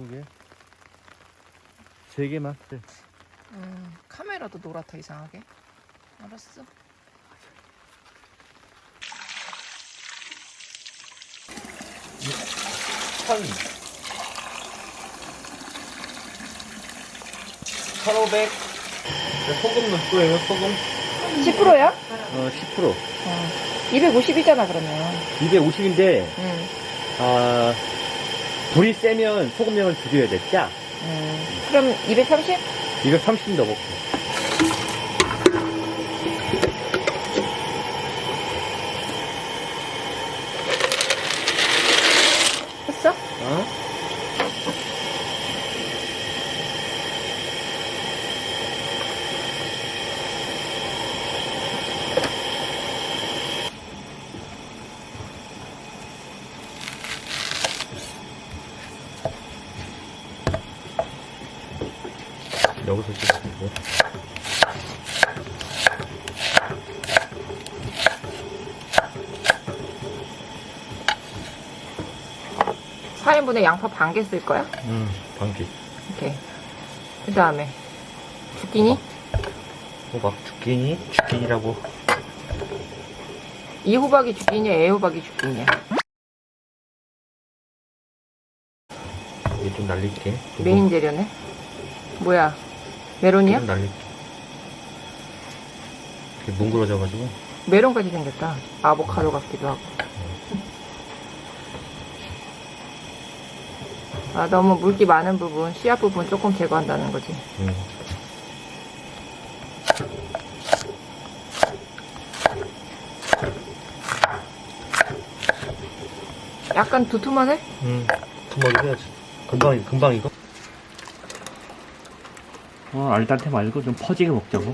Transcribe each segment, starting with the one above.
두 개. 세 개만. 네. 음, 카메라도 노랗다 이상하게. 알았어. 천. 1500. 소금 넣을 거예요, 소금. 10%야? 어, 10%. 어. 250이잖아 그러면. 250인데, 음. 아, 불이 세면 소금량을 줄여야 돼, 짜. 음. 그럼 230? 230 넣어볼게. 했어? 어? 여기서 찍고 4인분에 양파 반 개 쓸 거야? 응, 반개. 오케이. 그 다음에 주끼니? 호박, 주끼니? 주끼니라고. 이 호박이 주끼니야, 애 호박이 주끼니야. 얘좀 날릴게. 메인 재료네. 뭐야? 메론이야? 좀 날릴게. 이렇게 뭉그러져가지고. 메론까지 생겼다. 아보카도 같기도 하고. 아, 너무 물기 많은 부분, 씨앗 부분 조금 제거한다는 거지. 응. 약간 두툼하네? 응. 금방 해야지. 금방, 금방 이거? 어, 알단테 말고 좀 퍼지게 먹자고.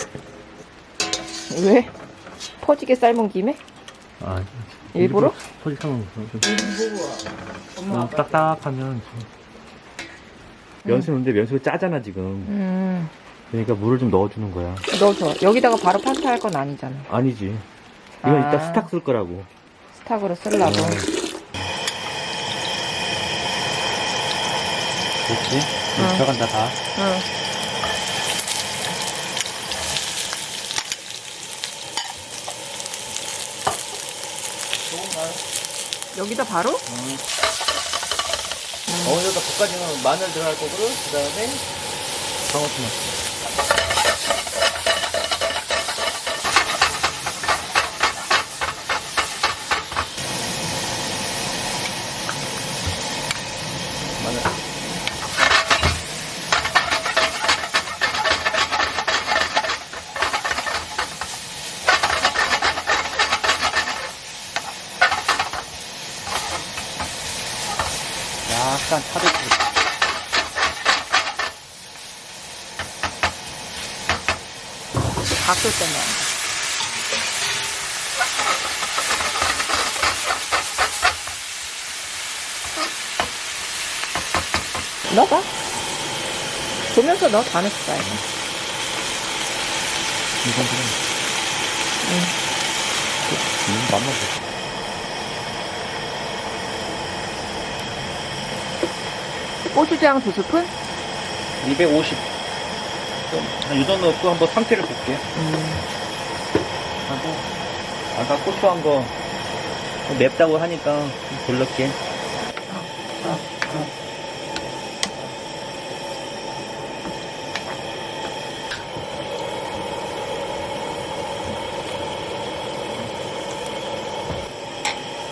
왜? 퍼지게 삶은 김에? 아, 일부러? 퍼지게 먹어. 좀, 엄마, 좀 딱딱하면. 면수는데 면수가 짜잖아, 지금. 음, 그러니까 물을 좀 넣어주는 거야. 넣어줘. 여기다가 바로 판타 할 건 아니잖아. 아니지. 이건 아. 이따 스탁 쓸 거라고. 스탁으로 쓰려고. 그렇지? 응. 들어간다, 다. 응. 여기다 바로? 어느덧 볶아지면 마늘 들어갈 거고요. 그 다음에 방울토마토. 약간 타듯이. 바꿀 때만. 넣어봐. 보면서 넣어, 다 넣었어. 이거. 이건 그냥. 응. 음, 맛만 보 고추장 두 스푼? 250. 좀, 정도 넣고 한번 상태를 볼게. 음. 하고, 아까 고추 한 거, 맵다고 하니까, 좀 돌렸게.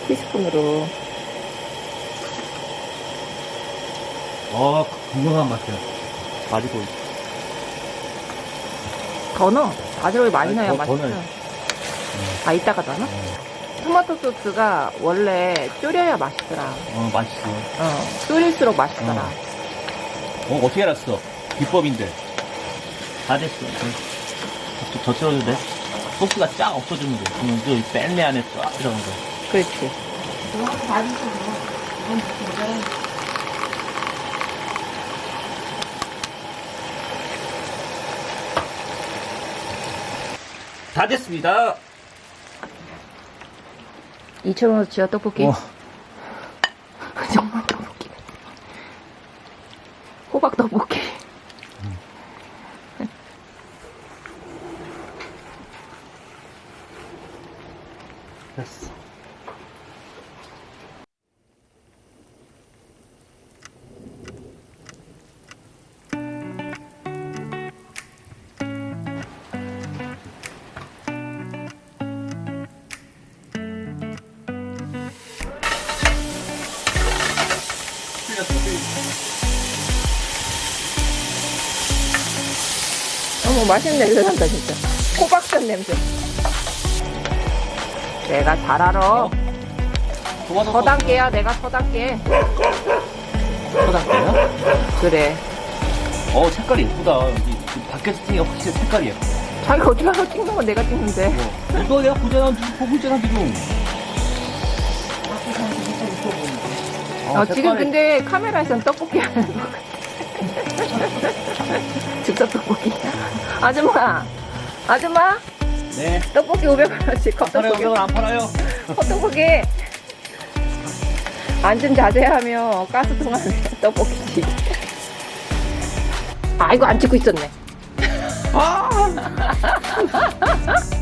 티스푼으로. 어, 건강한 맛이야. 가지고. 더 넣어. 바지락이 많이 아니, 넣어야 더- 더 맛있어. 넣어야지. 아, 이따가 더 넣어? 토마토 소스가 원래 졸여야 맛있더라. 어, 맛있어. 어, 졸일수록 맛있더라. 어, 어떻게 알았어? 비법인데. 다 됐어. 더, 더 썰어도 돼? 소스가 쫙 없어지면 돼. 그러면 그 뺄내 안에 쫙 들어간 거. 그렇지. 다 됐습니다. 2,000원어치야, 떡볶이. 어. 정말 떡볶이. 호박 떡볶이. 너무 맛있는 냄새 난다, 진짜. 호박전 냄새. 내가 잘 알아. 도마도 서당계야, 내가 서당계. 서당대요? 그래. 어 색깔이 예쁘다. 여기 이 밖에서 찍는 게 확실히 색깔이 예뻐. 자기가 어디 가서 찍는 건 내가 찍는데. 뭐. 이거 내가 보잖아. 보고 있잖아 지금. 어, 지금 근데 카메라에선 떡볶이 하는 것 같아. 즉석 떡볶이. 아줌마, 아줌마, 네. 떡볶이 500원어치 안 팔아요. 컵떡볶이. 이건 안 팔아요. 컵떡볶이. 앉은 자세하며 가스통 안에 떡볶이. 아, 이거 안 찍고 있었네. 아!